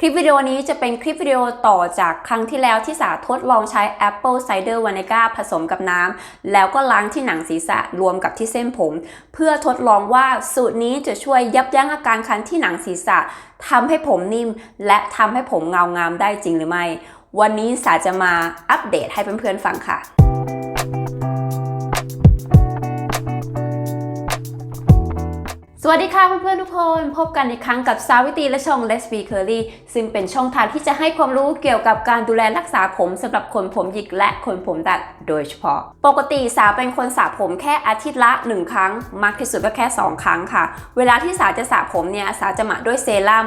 คลิปวิดีโอนี้จะเป็นคลิปวิดีโอต่อจากครั้งที่แล้วที่สาทดลองใช้ Apple Cider Vinegar ผสมกับน้ำ แล้วก็ล้างที่หนังศีรษะรวมกับที่เส้นผม เพื่อทดลองว่าสูตรนี้จะช่วยยับยั้งอาการคันที่หนังศีรษะทำให้ผมนิ่ม และทำให้ผมเงางามได้จริงหรือไม่ วันนี้สาจะมาอัปเดตให้เพื่อนๆฟังค่ะ วัสดีค่ะเพื่อนๆทุกคนพบกันอีกครั้งกับสาวิตีและช่อง Let's Be Curly ซึ่งเป็นช่องทางที่จะให้ความรู้เกี่ยวกับการดูแลรักษาผมสำหรับคนผมหยิกและคนผมดัดโดยเฉพาะ ปกติสาเป็นคนสระผมแค่อาทิตย์ละ 1 ครั้ง มากที่สุดก็แค่ 2 ครั้งค่ะ เวลาที่สาจะสระผมเนี่ยสาจะหมักด้วยเซรั่ม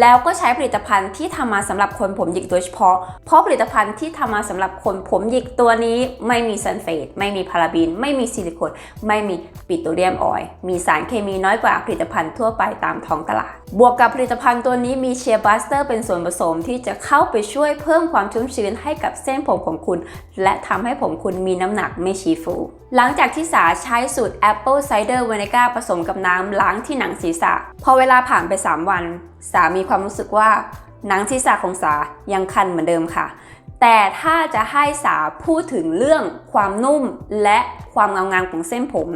แล้วก็ใช้ผลิตภัณฑ์ที่ทำมาสำหรับคนผมหยิกโดยเฉพาะ เพราะผลิตภัณฑ์ที่ทำมาสำหรับคนผมหยิกตัวนี้ไม่มีซัลเฟตไม่มีพาราบีน ไม่มีซิลิโคนไม่มีปิโตรเลียมออยล์มีสารเคมีน้อยกว่าผลิตภัณฑ์ทั่วไปตามท้องตลาด บวกกับผลิตภัณฑ์ตัวนี้มีเชียร์บัสเตอร์เป็นส่วนผสมที่จะเข้าไปช่วยเพิ่มความชุ่มชื้นให้กับเส้นผมของคุณ และทำให้ผมคุณมีน้ำหนักไม่ชี้ฟู หลังจากที่สาใช้สูตร Apple Cider Vinegar ผสมกับน้ำล้างที่หนังศีรษะ พอเวลาผ่านไป 3 วัน สามีความรู้สึกว่าหนังศีรษะของสายังคันเหมือนเดิมค่ะ แต่ถ้าจะให้สาพูดถึงเรื่องความนุ่มและความเงางามของเส้นผม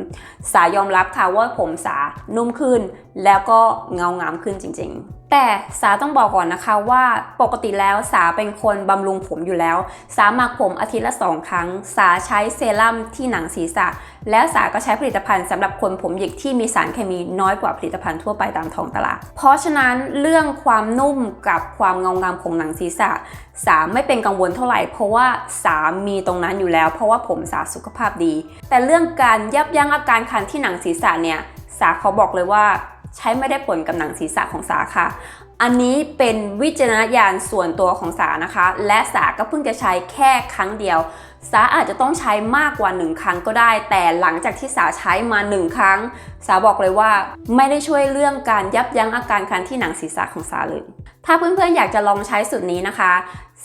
สายอมรับค่ะว่าผมสานุ่มขึ้น แล้วก็เงางามขึ้นจริงๆ แต่สาต้องบอกก่อนนะคะว่าปกติแล้วสาเป็นคนบำรุงผมอยู่แล้ว สาหมักผมอาทิตย์ละสองครั้ง สาใช้เซรั่มที่หนังศีรษะ แล้วสาก็ใช้ผลิตภัณฑ์สำหรับคนผมหยิกที่มีสารเคมีน้อยกว่าผลิตภัณฑ์ทั่วไปตามท้องตลาด เพราะฉะนั้นเรื่องความนุ่มกับความเงางามของหนังศีรษะ สาไม่เป็นกังวลเท่าไหร่ เพราะว่าสามีตรงนั้นอยู่แล้ว เพราะว่าผมสาสุขภาพดี แต่เรื่องการยับยั้งอาการคันที่หนังศีรษะเนี่ยสาเขาบอกเลยว่า ใช้ไม่ได้ผลกับหนังศีรษะของสาค่ะ อันนี้เป็นวิจารณญาณส่วนตัวของสานะคะ และสาก็เพิ่งจะใช้แค่ครั้งเดียว สาอาจจะต้องใช้มากกว่า 1 ครั้งก็ได้ แต่หลังจากที่สาใช้มา 1 ครั้ง สาบอกเลยว่าไม่ได้ช่วยเรื่องการยับยั้งอาการคันที่หนังศีรษะของสาเลย ถ้าเพื่อนๆอยากจะลองใช้สูตรนี้นะคะ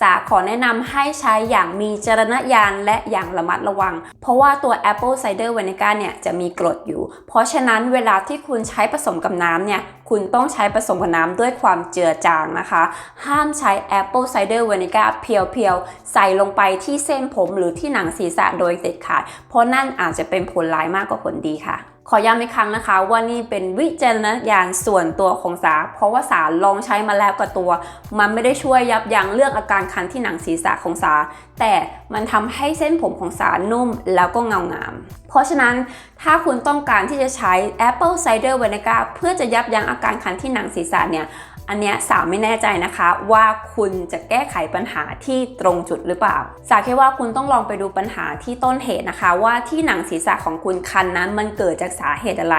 สาขอแนะนำให้ใช้อย่างมีจรณญาณและอย่างระมัดระวัง เพราะว่าตัว Apple Cider Vinegar เนี่ยจะมีกรดอยู่ เพราะฉะนั้นเวลาที่คุณใช้ผสมกับน้ำเนี่ยคุณต้องใช้ผสมกับน้ำด้วยความเจือจางนะคะ ห้ามใช้ Apple Cider Vinegar เพียวๆ ใส่ลงไปที่เส้นผมหรือที่หนังศีรษะโดยเด็ดขาด เพราะนั่นอาจจะเป็นผลร้ายมากกว่าผลดีค่ะขอย้ำอีกครั้งนะคะ ว่านี่เป็นวิจารณญาณส่วนตัวของสา เพราะว่าสาลองใช้มาแล้วกับตัว มันไม่ได้ช่วยยับยั้งเรื่องอาการคันที่หนังศีรษะของสา แต่มันทำให้เส้นผมของสานุ่มแล้วก็เงางาม เพราะฉะนั้นถ้าคุณต้องการที่จะใช้ Apple Cider Vinegar เพื่อจะยับยั้งอาการคันที่หนังศีรษะเนี่ย อันเนี้ยสาวไม่แน่ใจนะคะว่าคุณจะแก้ไขปัญหาที่ตรงจุดหรือเปล่า สาแค่ว่าคุณต้องลองไปดูปัญหาที่ต้นเหตุนะคะ ว่าที่หนังศีรษะของคุณคันนั้นมันเกิดจากสาเหตุอะไร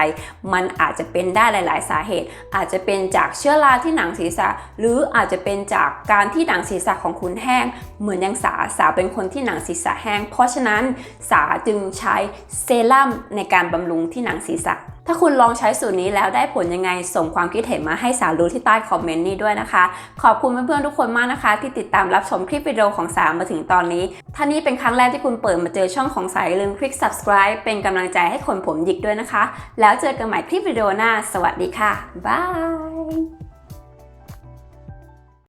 มันอาจจะเป็นได้หลาย ๆ สาเหตุ อาจจะเป็นจากเชื้อราที่หนังศีรษะ หรืออาจจะเป็นจากการที่หนังศีรษะของคุณแห้ง เหมือนอยังสาสาเป็นคนที่หนังศีรษะแห้ง เพราะฉะนั้นสาจึงใช้เซรั่มในการบำรุงที่หนังศีรษะ ถ้าคุณลองใช้สูตรนี้แล้วได้ผลยังไง ส่งความคิดเห็นมาให้สารู้ที่ใต้คอมเมนต์นี้ด้วยนะคะ ขอบคุณเพื่อนๆทุกคนมากนะคะ ที่ติดตามรับชมคลิปวิดีโอของสามาถึงตอนนี้ ถ้านี่เป็นครั้งแรกที่คุณเปิดมาเจอช่องของสายลืมคลิก subscribe เป็นกำลังใจให้คนผมหยิกด้วยนะคะ แล้วเจอกันใหม่คลิปวิดีโอหน้า สวัสดีค่ะบาย